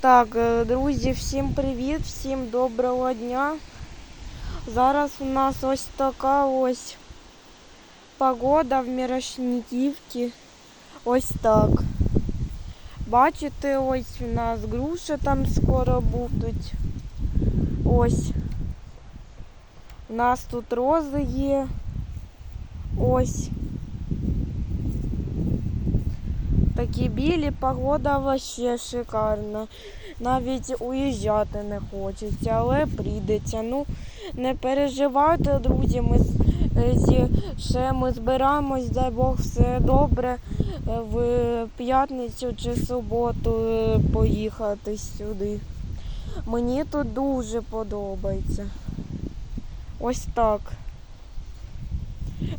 Так, е, друзі, всім привіт, всім доброго дня. Зараз у нас ось така ось погода в Мірошниківці. Ось так. Бачите, ось у нас груші там скоро будуть. Ось. У нас тут рози є. Ось. Такі білі, погода вообще шикарна. Навіть уїжджати не хочеться, але прийдеться. Ну, не переживайте, друзі. Ми е, зі- ще ми збираємось, дай Бог, все добре. е, В п'ятницю чи суботу е, поїхати сюди. Мені тут дуже подобається. Ось так.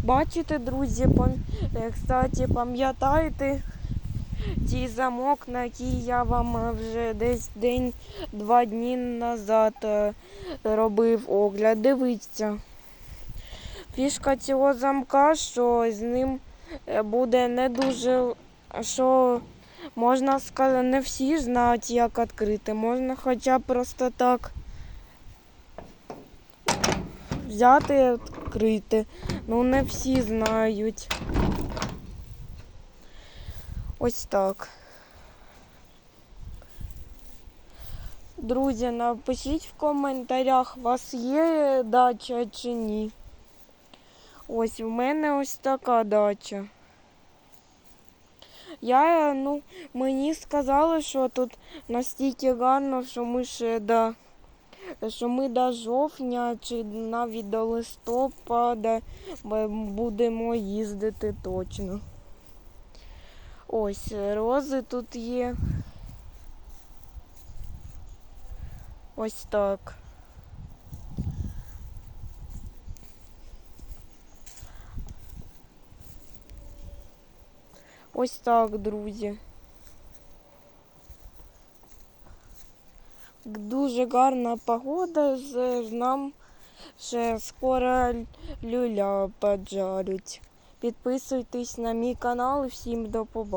Бачите, друзі, пам'ятаєте, ті замок, на який я вам е, вже десь день-два дні назад е, робив огляд. Дивіться. Фішка цього замка, що з ним е, буде не дуже, що можна сказати, не всі знають, як відкрити. Можна хоча б просто так взяти і відкрити. Ну, не всі знають. Ось так. Друзі, напишіть в коментарях, у вас є дача чи ні. Ось в мене ось така дача. Я, ну, мені сказали, що тут настільки гарно, що ми ще до, що ми до жовтня чи навіть до листопада будемо їздити точно. Ось рози тут є. Ось так. Ось так, друзі. Дуже гарна погода, нам ще скоро люля поджарять. Підписуйтесь на мій канал і всім до побачення.